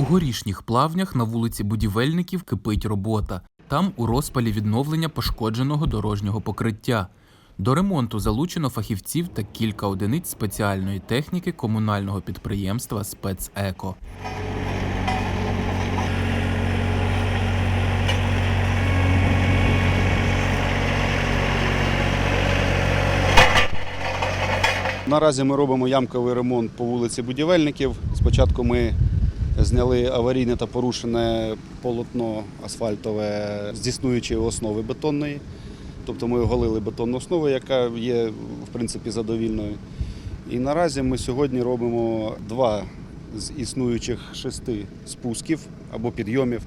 У горішніх плавнях на вулиці будівельників кипить робота. Там у розпалі відновлення пошкодженого дорожнього покриття. До ремонту залучено фахівців та кілька одиниць спеціальної техніки комунального підприємства Спецеко. Наразі ми робимо ямковий ремонт по вулиці Будівельників. Спочатку ми зняли аварійне та порушене полотно асфальтове з існуючої основи бетонної. Тобто ми оголили бетонну основу, яка є в принципі задовільною. І наразі ми сьогодні робимо два з існуючих шести спусків або підйомів.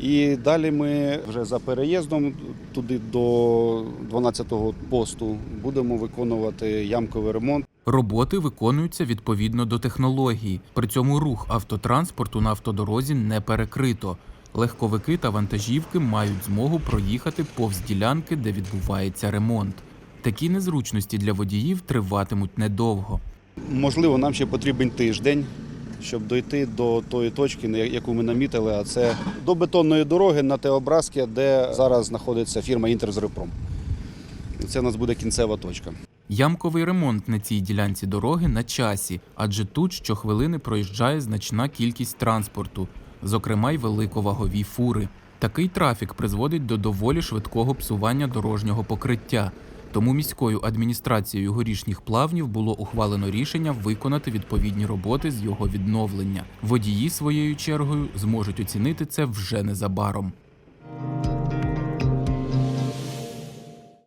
І далі ми вже за переїздом туди до 12-го посту будемо виконувати ямковий ремонт. Роботи виконуються відповідно до технології. При цьому рух автотранспорту на автодорозі не перекрито. Легковики та вантажівки мають змогу проїхати повз ділянки, де відбувається ремонт. Такі незручності для водіїв триватимуть недовго. Можливо, нам ще потрібен тиждень, щоб дойти до тої точки, яку ми намітили, а це до бетонної дороги на Теобразки, де зараз знаходиться фірма Інтерзрепром. Це у нас буде кінцева точка. Ямковий ремонт на цій ділянці дороги на часі, адже тут щохвилини проїжджає значна кількість транспорту, зокрема й великовагові фури. Такий трафік призводить до доволі швидкого псування дорожнього покриття. Тому міською адміністрацією горішніх плавнів було ухвалено рішення виконати відповідні роботи з його відновлення. Водії своєю чергою зможуть оцінити це вже незабаром.